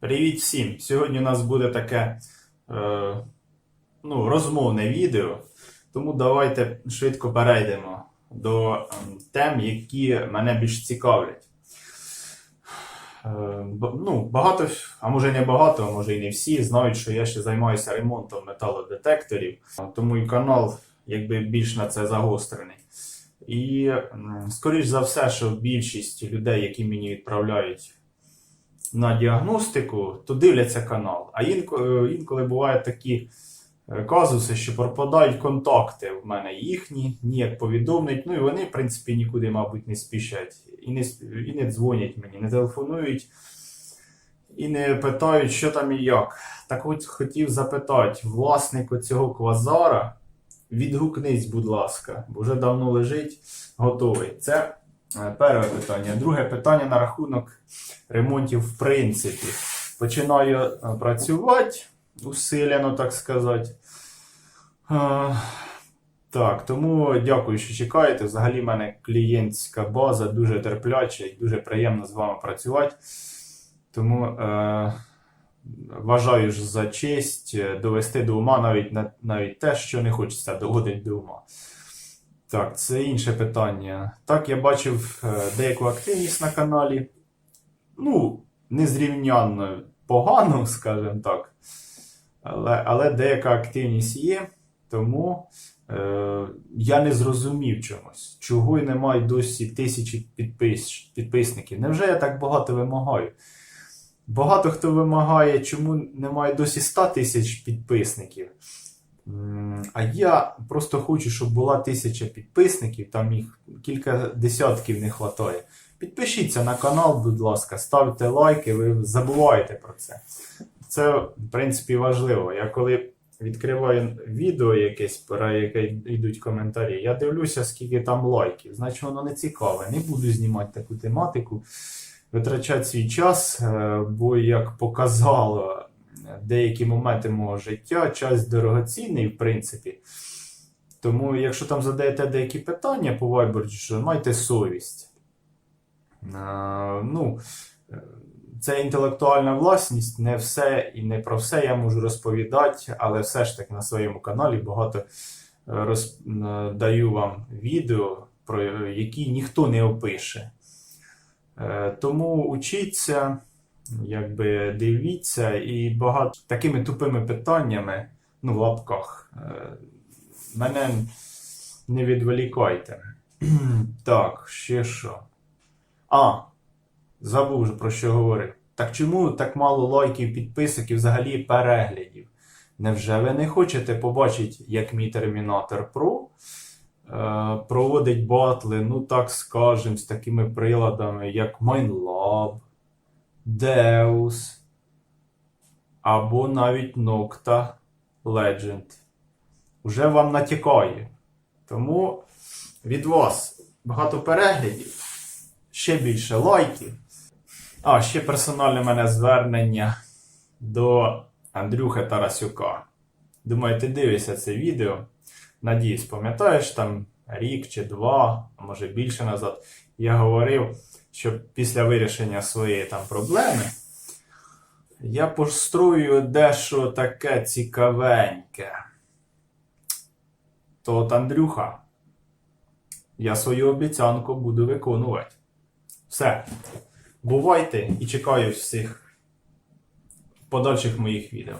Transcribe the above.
Привіт всім! Сьогодні у нас буде таке е, ну, розмовне відео, тому давайте швидко перейдемо до ем, тем, які мене більш цікавлять. Е, ну, багато, а може не багато, а може і не всі знають, що я ще займаюся ремонтом металодетекторів, тому і канал якби більш на це загострений. І скоріш за все, що більшість людей, які мені відправляють на діагностику, то дивляться канал. А інколи, інколи бувають такі е, казуси, що пропадають контакти в мене їхні, ніяк повідомлять. Ну і вони, в принципі, нікуди, мабуть, не спішать. І не, і не дзвонять мені, не телефонують і не питають, що там і як. Так от хотів запитати, власнику цього квазара, відгукнись, будь ласка, бо вже давно лежить, готовий. Це е, перше питання. Друге питання на рахунок ремонтів в принципі. Починаю е, працювати усилено, так сказати. Е, Так, тому дякую, що чекаєте. Взагалі, в мене клієнтська база дуже терпляча і дуже приємно з вами працювати. Тому е, вважаю ж за честь е, довести до ума навіть, навіть те, що не хочеться доводити до ума. Так, це інше питання. Так, я бачив е, деяку активність на каналі ну, незрівнянно погано, скажімо так. Але, але деяка активність є, тому е, я не зрозумів чомусь, чого й немає досі тисячі підпис, підписників. Невже я так багато вимагаю? Багато хто вимагає, чому немає досі 100 тисяч підписників. А я просто хочу, щоб була тисяча підписників, там їх кілька десятків не вистачає. Підпишіться на канал, будь ласка, ставте лайки, ви забуваєте про це. Це, в принципі, важливо. Я коли відкриваю відео якесь, про яке йдуть коментарі, я дивлюся, скільки там лайків. Значить, воно не цікаве. Не буду знімати таку тематику, витрачати свій час, е, бо, як показало деякі моменти мого життя, час дорогоцінний, в принципі. Тому, якщо там задаєте деякі питання по Viber, майте совість. Е, ну, це інтелектуальна власність, не все і не про все я можу розповідати, але все ж таки на своєму каналі багато е, роз... даю вам відео, про які ніхто не опише. Е, Тому учіться, якби дивіться, і багато такими тупими питаннями, ну, в лапках, е, мене не відволікайте. Так, ще що? А, забув про що говорив. Так чому так мало лайків, підписок і взагалі переглядів? Невже ви не хочете побачити, як мій Термінатор Pro е, проводить батли, ну так скажем, з такими приладами, як MineLab, Deus або навіть Nocta Legend? Уже вам натякає. Тому від вас багато переглядів ще більше лайків. А, ще персональне мене звернення до Андрюхи Тарасюка. Думаю, ти дивишся це відео. Надіюсь, пам'ятаєш там рік чи два, а може більше назад, я говорив, що після вирішення своєї там проблеми я построю дещо таке цікавеньке. То от Андрюха, я свою обіцянку буду виконувати. Все. Бувайте і чекаю всіх подальших моїх відео.